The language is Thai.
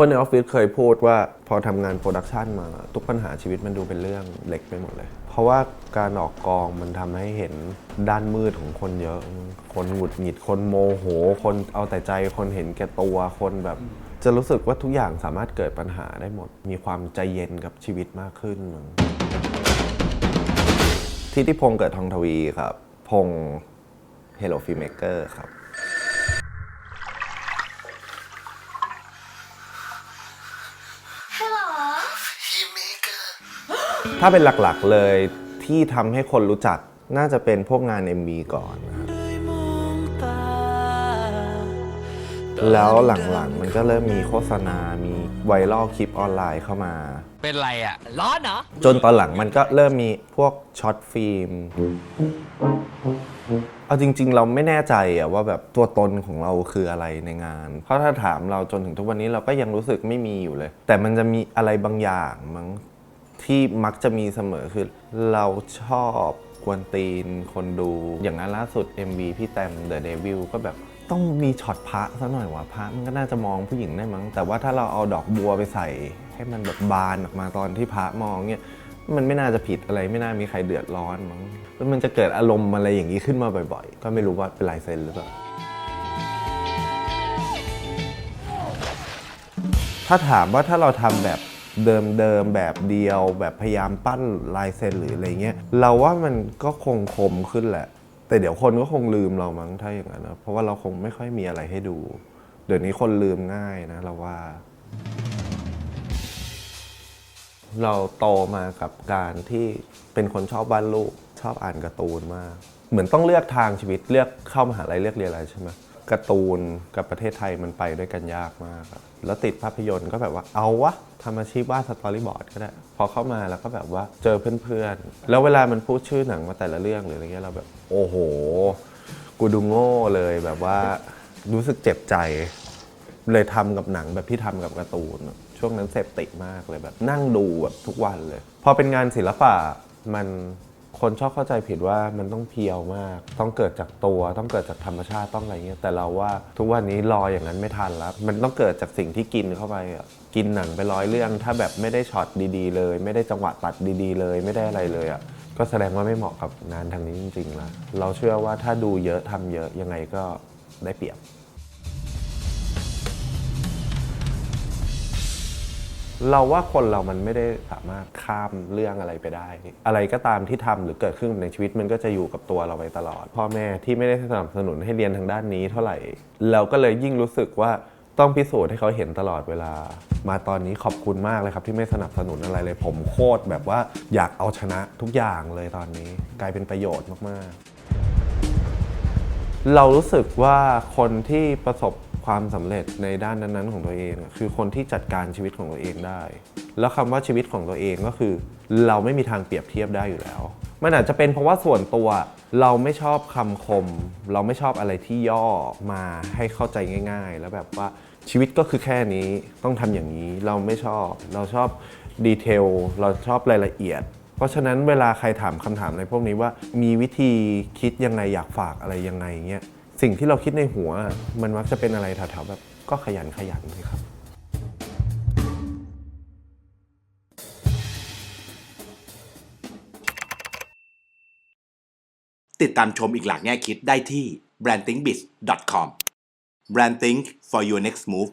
คนในออฟฟิศเคยพูดว่าพอทำงานโปรดักชันมา ทุกปัญหาชีวิตมันดูเป็นเรื่องเล็กไปหมดเลย เพราะว่าการออกกองมันทำให้เห็นด้านมืดของคนเยอะ คนหงุดหงิดคนโมโห คนเอาแต่ใจคนเห็นแก่ตัวคนแบบ จะรู้สึกว่าทุกอย่างสามารถเกิดปัญหาได้หมด มีความใจเย็นกับชีวิตมากขึ้นทิติพงศ์เกิดทองทวีครับ พงเฮโลฟิเมเกอร์ครับ ถ้าเป็นหลักๆเลยที่ทำให้คนรู้จักน่าจะเป็นพวกงาน MV ก่อนนะครับแล้วหลังๆมันก็เริ่มมีโฆษณา มีไวรัลคลิปออนไลน์เข้ามา เป็นไรอะร้อนเหรอ จนตอนหลังมันก็เริ่มมีพวกช็อตฟิล์ม เอาจริง ๆ เราไม่แน่ใจอะว่าแบบตัวตนของเราคืออะไรในงาน เพราะถ้าถามเราจนถึงทุกวันนี้เราก็ยังรู้สึกไม่มีอยู่เลย แต่มันจะมีอะไรบางอย่างมั้ง ที่มักจะมีเสมอคือ เราชอบกวนตีนคนดูอย่างนั้นล่าสุด MV พี่แตม The Devil ก็แบบต้องมีช็อตพระซะหน่อยว่ะพระมันก็น่าจะมองผู้หญิงได้มั้ง แต่ว่าถ้าเราเอาดอกบัวไปใส่ ให้มันแบบบานออกมาตอนที่พระมองเนี่ยมันไม่น่าจะผิดอะไรไม่น่ามีใครเดือดร้อนมั้งแล้วมันจะเกิดอารมณ์อะไรอย่างนี้ขึ้นมาบ่อยๆ ก็ไม่รู้ว่าเป็นลายเซ็นหรือเปล่าถ้าถามว่าถ้าเราทำแบบ เดิมๆแบบเดียว แบบพยายามปั้นลายเซ็นหรืออะไรเงี้ยเราว่ามันก็คงคมขึ้นแหละ แต่เดี๋ยวคนก็คงลืมเรามั้งถ้าอย่างนั้นนะเพราะว่าเราคงไม่ค่อยมีอะไรให้ดู เดี๋ยวนี้คนลืมง่ายนะเราว่า เราโตมากับการที่เป็นคนชอบวาดรูปชอบอ่านการ์ตูนมาก เหมือนต้องเลือกทางชีวิตเลือกเข้ามหาลัยเลือกเรียนอะไรใช่ไหม การ์ตูนกับประเทศไทยมันไปด้วยกันยากมากอะแล้วติดภาพยนตร์ก็แบบว่าเอาวะทำอาชีพวาดสตอรี่บอร์ดก็ได้พอเข้ามาแล้วก็แบบว่าเจอเพื่อนๆ แล้วเวลามันพูดชื่อหนังมาแต่ละเรื่องหรืออะไรเงี้ยเราแบบ โอ้โห กูดูโง่เลยแบบว่ารู้สึกเจ็บใจ เลยทำกับหนังแบบที่ทำกับการ์ตูน ช่วงนั้นเสพติดมากเลยแบบนั่งดูแบบทุกวันเลย พอเป็นงานศิลปะมัน คนชอบเข้าใจผิดว่ามันต้องเพียวมาก ต้องเกิดจากตัวต้องเกิดจากธรรมชาติต้องอะไรเงี้ยแต่เราว่าทุกวันนี้รออย่างนั้นไม่ทันแล้ว มันต้องเกิดจากสิ่งที่กินเข้าไปอะกินหนังไปร้อยเรื่อง ถ้าแบบไม่ได้ช็อตดีๆ เลย ไม่ได้จังหวะตัดดีๆ เลยไม่ได้อะไรเลยอะก็แสดงว่าไม่เหมาะกับงานทางนี้จริงๆละเราเชื่อว่าถ้าดูเยอะทำเยอะยังไงก็ได้เปรียบ เราว่าคนเรามันไม่ได้สามารถข้ามเรื่องอะไรไปได้ อะไรก็ตามที่ทำหรือเกิดขึ้นในชีวิตมันก็จะอยู่กับตัวเราไปตลอด พ่อแม่ที่ไม่ได้สนับสนุนให้เรียนทางด้านนี้เท่าไหร่ เราก็เลยยิ่งรู้สึกว่าต้องพิสูจน์ให้เขาเห็นตลอดเวลา มาตอนนี้ขอบคุณมากเลยครับ ที่ไม่สนับสนุนอะไรเลย ผมโคตรแบบว่าอยากเอาชนะทุกอย่างเลยตอนนี้ กลายเป็นประโยชน์มากๆ เรารู้สึกว่าคนที่ประสบ ความสำเร็จในด้านนั้นๆของตัวเอง คือคนที่จัดการชีวิตของตัวเองได้ แล้วคำว่าชีวิตของตัวเองก็คือ เราไม่มีทางเปรียบเทียบได้อยู่แล้ว มันอาจจะเป็นเพราะว่าส่วนตัวเราไม่ชอบคำคม เราไม่ชอบอะไรที่ย่อมาให้เข้าใจง่าย ๆ แล้วแบบว่าชีวิตก็คือแค่นี้ต้องทำอย่างนี้เราไม่ชอบ เราชอบดีเทลเราชอบรายละเอียดเพราะฉะนั้นเวลาใครถามคำถามในพวกนี้ว่ามีวิธีคิดยังไงอยากฝากอะไรยังไงเงี้ย สิ่งที่เราคิดในหัว มันมักจะเป็นอะไรแถวๆแบบก็ขยันขยันเลยครับ ติดตามชมอีกหลากแง่คิดได้ที่ brandingbiz.com branding for your next move